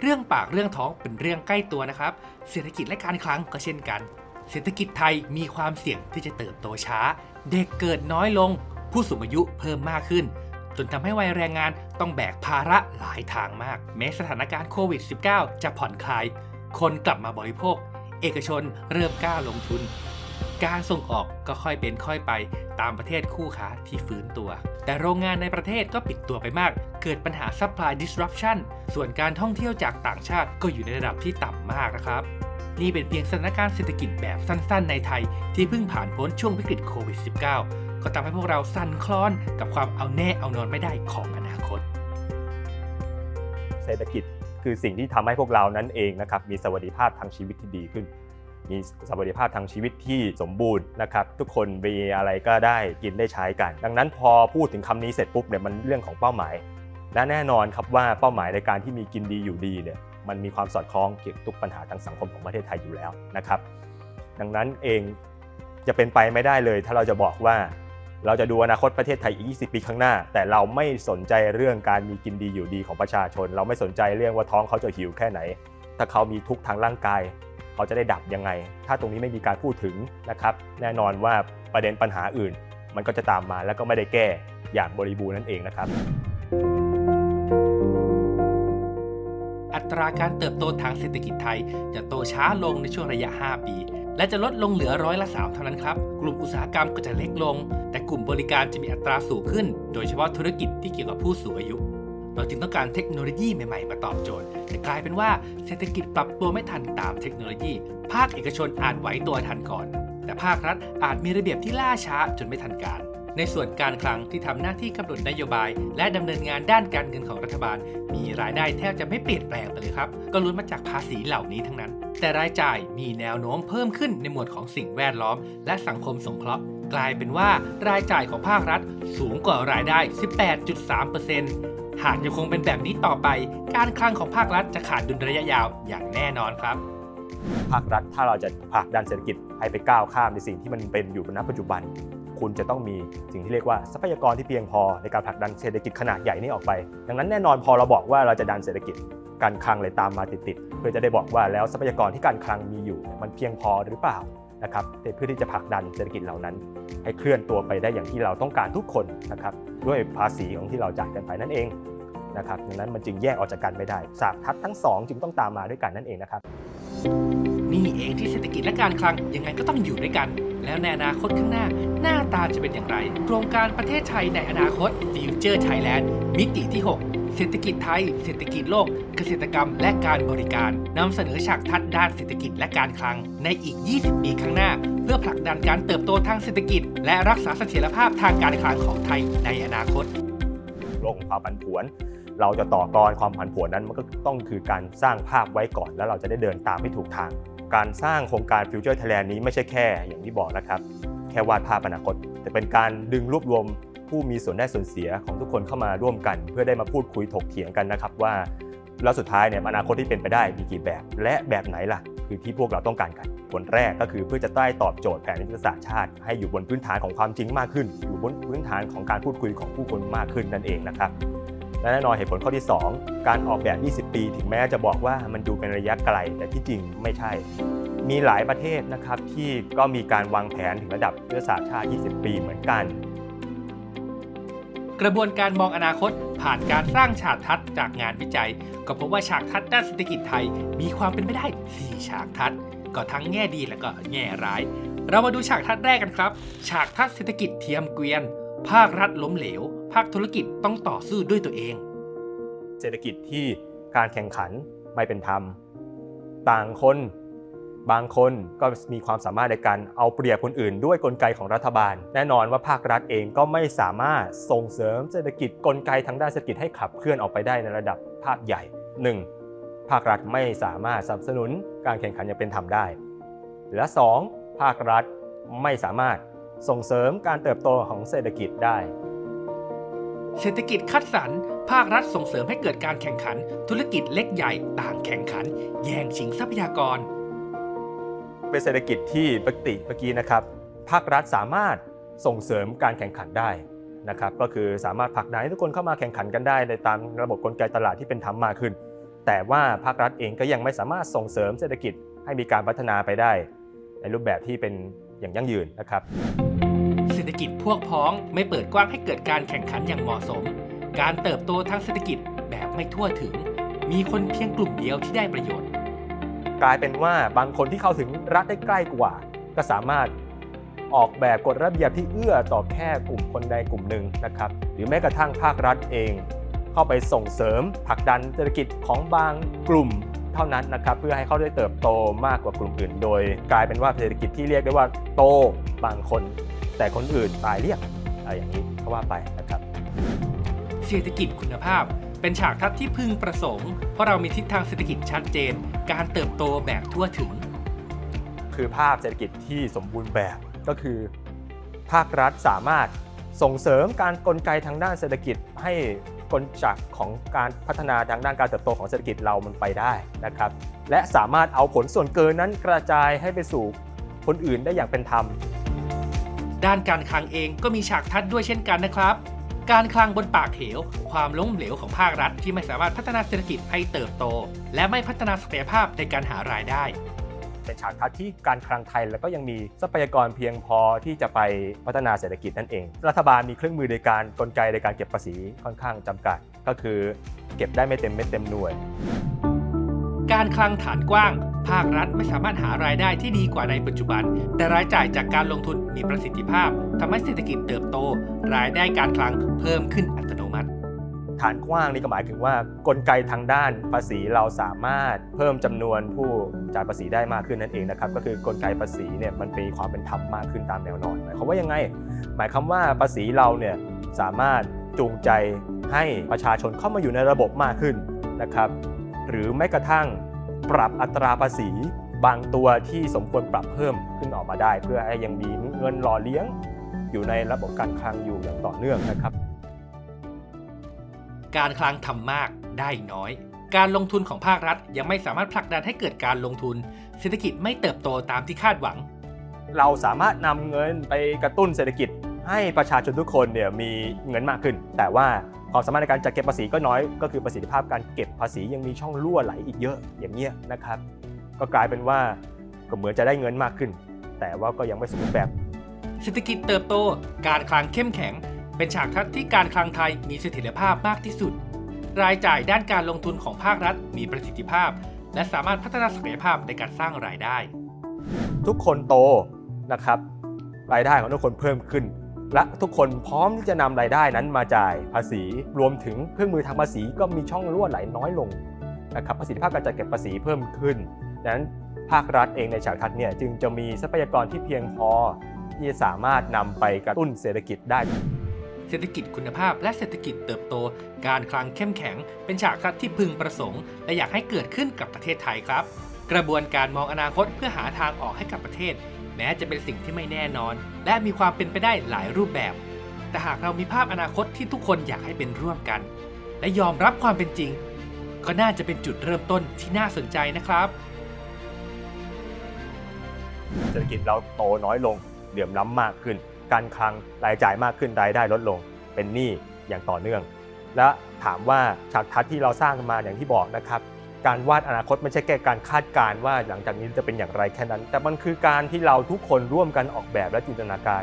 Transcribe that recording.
เรื่องปากเรื่องท้องเป็นเรื่องใกล้ตัวนะครับ เศรษฐกิจและการคลังก็เช่นกัน เศรษฐกิจไทยมีความเสี่ยงที่จะเติบโตช้า เด็กเกิดน้อยลง ผู้สูงอายุเพิ่มมากขึ้น จนทำให้วัยแรงงานต้องแบกภาระหลายทางมาก แม้สถานการณ์โควิด -19 จะผ่อนคลาย คนกลับมาบริโภค เอกชนเริ่มกล้าลงทุน การส่งออกก็ค่อยเป็นค่อยไปตามประเทศคู่ค้าที่ฟื้นตัว แต่โรงงานในประเทศก็ปิดตัวไปมาก เกิดปัญหา supply disruption ส่วนการท่องเที่ยวจากต่างชาติก็อยู่ในระดับที่ต่ำมากนะครับ นี่เป็นเพียงสถานการณ์เศรษฐกิจแบบสั้นๆ ในไทย ที่เพิ่งผ่านพ้นช่วงวิกฤตโควิด -19 ก็ทำให้พวกเราสั่นคลอนกับความเอาแน่เอานอนไม่ได้ของอนาคต เศรษฐกิจคือสิ่งที่ทำให้พวกเรานั้นเองนะครับมีสวัสดิภาพทางชีวิตที่ดีขึ้น มีสวัสดิภาพทางชีวิตที่สมบูรณ์นะครับทุกคนมีอะไรก็ได้กินได้ใช้กัน ดังนั้นพอพูดถึงคำนี้เสร็จปุ๊บเนี่ยมันเรื่องของเป้าหมาย และแน่นอนครับว่าเป้าหมายในการที่มีกินดีอยู่ดีเนี่ยมันมีความสอดคล้องเกี่ยวกับทุกปัญหาทางสังคมของประเทศไทยอยู่แล้วนะครับ ดังนั้นเองจะเป็นไปไม่ได้เลย ถ้าเราจะบอกว่าเราจะดูอนาคตประเทศไทยอีก 20 ปีข้างหน้า แต่เราไม่สนใจเรื่องการมีกินดีอยู่ดีของประชาชน เราไม่สนใจเรื่องว่าท้องเขาจะหิวแค่ไหน ถ้าเขามีทุกทางร่างกาย เขาจะได้ดับยังไง ถ้าตรงนี้ไม่มีการพูดถึงนะครับแน่นอนว่าประเด็นปัญหาอื่น มันก็จะตามมาแล้วก็ไม่ได้แก้อย่างบริบูรณ์นั่นเองนะครับ อัตราการเติบโตทางเศรษฐกิจไทย จะโตช้าลงในช่วงระยะ 5 ปี และจะลดลงเหลือร้อยละ3เท่านั้นครับกลุ่มอุตสาหกรรมก็จะเล็กลง แต่กลุ่มบริการจะมีอัตราสูงขึ้น โดยเฉพาะธุรกิจที่เกี่ยวกับผู้สูงอายุ เราจึงต้องการเทคโนโลยีใหม่ๆ มาตอบโจทย์ แต่กลายเป็นว่าเศรษฐกิจปรับตัวไม่ทันตามเทคโนโลยี ภาคเอกชนอาจไหวตัวทันก่อน แต่ภาครัฐอาจมีระเบียบที่ล่าช้าจนไม่ทันการ ในส่วนการคลังที่ทำหน้าที่กำหนดนโยบาย และดำเนินงานด้านการเงินของรัฐบาล มีรายได้แทบจะไม่เปลี่ยนแปลงไปเลยครับ ก็ล้วนมาจากภาษีเหล่านี้ทั้งนั้น แต่รายจ่ายมีแนวโน้มเพิ่มขึ้นในหมวดของสิ่งแวดล้อม และสังคมสงเคราะห์กลายเป็นว่ารายจ่ายของภาครัฐสูงกว่ารายได้ 18.3% หากยังคงเป็นแบบนี้ต่อไป การคลังของภาครัฐจะขาดดุลระยะยาวอย่างแน่นอนครับภาครัฐถ้าเราจะผลักดันเศรษฐกิจให้ไปก้าวข้ามในสิ่งที่มันเป็นอยู่ณปัจจุบัน คุณจะต้องมีสิ่งที่เรียกว่าทรัพยากรที่เพียงพอในการผลักดันเศรษฐกิจขนาดใหญ่นี้ออกไป ดังนั้นแน่นอนพอเราบอกว่าเราจะดันเศรษฐกิจการคลังเลยตามมาติดๆเพื่อจะได้บอกว่าแล้วทรัพยากรที่การคลังมีอยู่ มันเพียงพอหรือเปล่านะครับเพื่อที่จะผลักดันเศรษฐกิจเหล่านั้น ให้เคลื่อนตัวไปได้อย่างที่เราต้องการทุกคนนะครับด้วยภาษีของที่เราจ่ายกันไปนั่นเอง นะครับดังนั้นมันจึงแยกออกจากกันไม่ได้สากทัศน์ทั้งสองจึงต้องตามมาด้วยกันนั่นเองนะครับ นี่เองที่เศรษฐกิจและการคลังยังไงก็ต้องอยู่ด้วยกัน แล้วในอนาคตข้างหน้า หน้าตาจะเป็นอย่างไร โครงการประเทศไทยในอนาคต Future Thailand มิติที่ 6 เศรษฐกิจไทย เศรษฐกิจโลก เกษตรกรรม และการบริการนำเสนอฉากทัศน์ด้านเศรษฐกิจและการคลัง ในอีก 20 ปีข้างหน้า เพื่อผลักดันการเติบโตทางเศรษฐกิจ และรักษาเสถียรภาพทางการคลังของไทยในอนาคตโลกของความผันผวน เราจะต่อกรความผันผวนนั้นมันก็ต้องคือการสร้างภาพไว้ก่อน แล้วเราจะได้เดินตามให้ถูกทาง การสร้างโครงการ Future Thailand นี้ไม่ใช่แค่อย่างที่บอกนะครับ แค่วาดภาพอนาคต แต่เป็นการดึงรวบรวมผู้มีส่วนได้ส่วนเสียของทุกคนเข้ามาร่วมกัน เพื่อได้มาพูดคุยถกเถียงกันนะครับว่าแล้วสุดท้ายเนี่ยอนาคตที่เป็นไปได้มีกี่แบบ และแบบไหนล่ะ คือที่พวกเราต้องการกันผลแรกก็คือเพื่อจะใต้ตอบโจทย์แผนยุทธศาสตร์ชาติ ให้อยู่บนพื้นฐานของความจริงมากขึ้น อยู่บนพื้นฐานของการพูดคุยของผู้คนมากขึ้นนั่นเองนะครับ และแน่นอนเหตุผลข้อที่ 2 การออกแบบ 20 ปี ถึงแม้จะบอกว่ามันดูเป็นระยะไกล แต่ที่จริงไม่ใช่ มีหลายประเทศนะครับที่ก็มีการวางแผนถึงระดับยุทธศาสตร์ชาติ 20 ปีเหมือนกัน กระบวนการมองอนาคตผ่านการสร้างฉากทัศน์จากงานวิจัย ก็พบว่าฉากทัศน์ด้านเศรษฐกิจไทย มีความเป็นไปได้ 4 ฉากทัศน์ก็ทั้งแง่ดีและก็แง่ร้าย เรามาดูฉากทัศน์แรกกันครับ ฉากทัศน์เศรษฐกิจเทียมเกวียน ภาครัฐล้มเหลว ภาคธุรกิจต้องต่อสู้ด้วยตัวเอง เศรษฐกิจที่การแข่งขันไม่เป็นธรรม ต่างคนบางคนก็มีความสามารถในการเอาเปรียบคนอื่น ด้วยกลไกของรัฐบาล แน่นอนว่าภาครัฐเองก็ไม่สามารถส่งเสริมเศรษฐกิจกลไกทางด้านเศรษฐกิจให้ขับเคลื่อนออกไปได้ในระดับภาคใหญ่ 1. ภาครัฐไม่สามารถสนับสนุนการแข่งขันอย่างเป็นธรรมได้ และ 2. ภาครัฐไม่สามารถส่งเสริมการเติบโตของเศรษฐกิจได้ เศรษฐกิจคัดสรร ภาครัฐส่งเสริมให้เกิดการแข่งขัน ธุรกิจเล็กใหญ่ต่างแข่งขัน แย่งชิงทรัพยากร เป็นเศรษฐกิจที่ปกติเมื่อกี้นะครับ ภาครัฐสามารถส่งเสริมการแข่งขันได้นะครับ ก็คือสามารถผลักดันให้ทุกคนเข้ามาแข่งขันกันได้ในตามระบบกลไกตลาดที่เป็นธรรมมากขึ้น แต่ว่าภาครัฐเองก็ยังไม่สามารถส่งเสริมเศรษฐกิจให้มีการพัฒนาไปได้ ในรูปแบบที่เป็นอย่างยั่งยืนนะครับ รษฐกิจพวกพ้องไม่เปิดกว้างให้เกิดการแข่งขันอย่างเหมาะสม การเติบโตทางเศรษฐกิจแบบไม่ทั่วถึง มีคนเพียงกลุ่มเดียวที่ได้ประโยชน์ กลายเป็นว่าบางคนที่เข้าถึงรัฐได้ใกล้กว่า ก็สามารถออกแบบกฎระเบียบที่เอื้อต่อแค่กลุ่มคนใดกลุ่มหนึ่งนะครับ หรือแม้กระทั่งภาครัฐเอง เข้าไปส่งเสริมผลักดันเศรษฐกิจของบางกลุ่ม เท่านั้นนะครับเพื่อให้เขาได้เติบโตมากกว่ากลุ่มอื่น โดยกลายเป็นว่าเศรษฐกิจที่เรียกได้ว่าโตบางคน แต่คนอื่นตายเรียกอะไรอย่างนี้ก็ว่าไปนะครับ เศรษฐกิจคุณภาพเป็นฉากทัศน์ที่พึงประสงค์เพราะเรามีทิศทางเศรษฐกิจชัดเจน การเติบโตแบบทั่วถึง คือภาพเศรษฐกิจที่สมบูรณ์แบบก็คือ ภาครัฐสามารถส่งเสริมการกลไกทางด้านเศรษฐกิจให้ กลจักรของการพัฒนาทางด้านการเติบโตของเศรษฐกิจเรามันไปได้นะครับ และสามารถเอาผลส่วนเกินนั้นกระจายให้ไปสู่คนอื่นได้อย่างเป็นธรรม ด้านการคลังเองก็มีฉากทัศน์ด้วยเช่นกันนะครับ การคลังบนปากเหว ความล้มเหลวของภาครัฐที่ไม่สามารถพัฒนาเศรษฐกิจให้เติบโต และไม่พัฒนาศักยภาพในการหารายได้ เป็นฉากทัศน์ที่การคลังไทย แล้วก็ยังมีทรัพยากรเพียงพอที่จะไปพัฒนาเศรษฐกิจนั่นเอง รัฐบาลมีเครื่องมือในการกลไกในการเก็บภาษีค่อนข้างจำกัด ก็คือเก็บได้ไม่เต็มเม็ดเต็มหน่วย การคลังฐานกว้าง ภาครัฐไม่สามารถหารายได้ที่ดีกว่าในปัจจุบัน แต่รายจ่ายจากการลงทุนมีประสิทธิภาพทำให้เศรษฐกิจเติบโต รายได้การคลังเพิ่มขึ้นอัตโนมัติ ฐานกว้างนี่ก็หมายถึงว่ากลไกทางด้านภาษีเราสามารถเพิ่มจำนวนผู้จ่ายภาษีได้มากขึ้นนั่นเองนะครับก็คือกลไกภาษีเนี่ยมันมีความเป็นธรรมมากขึ้นตามแนวนอนหมายความว่ายังไง หมายความว่าภาษีเราเนี่ยสามารถจูงใจให้ประชาชนเข้ามาอยู่ในระบบมากขึ้นนะครับ หรือแม้กระทั่งปรับอัตราภาษีบางตัวที่สมควรปรับเพิ่มขึ้นออกมาได้ เพื่อให้ยังมีเงินหล่อเลี้ยง อยู่ในระบบการคลังอยู่อย่างต่อเนื่องนะครับ การคลังทำมากได้น้อย การลงทุนของภาครัฐยังไม่สามารถผลักดันให้เกิดการลงทุน เศรษฐกิจไม่เติบโตตามที่คาดหวัง เราสามารถนำเงินไปกระตุ้นเศรษฐกิจ ให้ประชาชนทุกคนเนี่ยมีเงินมากขึ้น แต่ว่าความสามารถในการจัดเก็บภาษีก็น้อย ก็คือประสิทธิภาพการเก็บภาษียังมีช่องรั่วไหลอีกเยอะอย่างเงี้ยนะครับ ก็กลายเป็นว่าก็เหมือนจะได้เงินมากขึ้น แต่ว่าก็ยังไม่สมบูรณ์แบบ เศรษฐกิจเติบโต การคลังเข้มแข็ง เป็นฉากทัศน์ที่การคลังไทยมีเสถียรภาพมากที่สุด รายจ่ายด้านการลงทุนของภาครัฐมีประสิทธิภาพ และสามารถพัฒนาศักยภาพในการสร้างรายได้ ทุกคนโตนะครับ รายได้ของทุกคนเพิ่มขึ้น และทุกคนพร้อมที่จะนำรายได้นั้นมาจ่ายภาษี รวมถึงเครื่องมือทางภาษีก็มีช่องรั่วไหลน้อยลงนะครับประสิทธิภาพการจัดเก็บภาษีเพิ่มขึ้นดังนั้นภาครัฐเองในฉากทัศน์เนี่ยจึงจะมีทรัพยากรที่เพียงพอที่จะสามารถนำไปกระตุ้นเศรษฐกิจได้ เศรษฐกิจคุณภาพและเศรษฐกิจเติบโต การคลังเข้มแข็ง เป็นฉากทัศน์ที่พึงประสงค์ และอยากให้เกิดขึ้นกับประเทศไทยครับ กระบวนการมองอนาคตเพื่อหาทางออกให้กับประเทศ แม้จะเป็นสิ่งที่ไม่แน่นอน และมีความเป็นไปได้หลายรูปแบบ แต่หากเรามีภาพอนาคตที่ทุกคนอยากให้เป็นร่วมกัน และยอมรับความเป็นจริง ก็น่าจะเป็นจุดเริ่มต้นที่น่าสนใจนะครับเศรษฐกิจเราโตน้อยลงเหลื่อมล้ำมากขึ้น การคลังรายจ่ายมากขึ้นรายได้ลดลง เป็นหนี้อย่างต่อเนื่อง และถามว่าฉากทัศน์ที่เราสร้างมาอย่างที่บอกนะครับ การวาดอนาคตไม่ใช่แค่การคาดการณ์ว่าหลังจากนี้จะเป็นอย่างไรแค่นั้น แต่มันคือการที่เราทุกคนร่วมกันออกแบบและจินตนาการ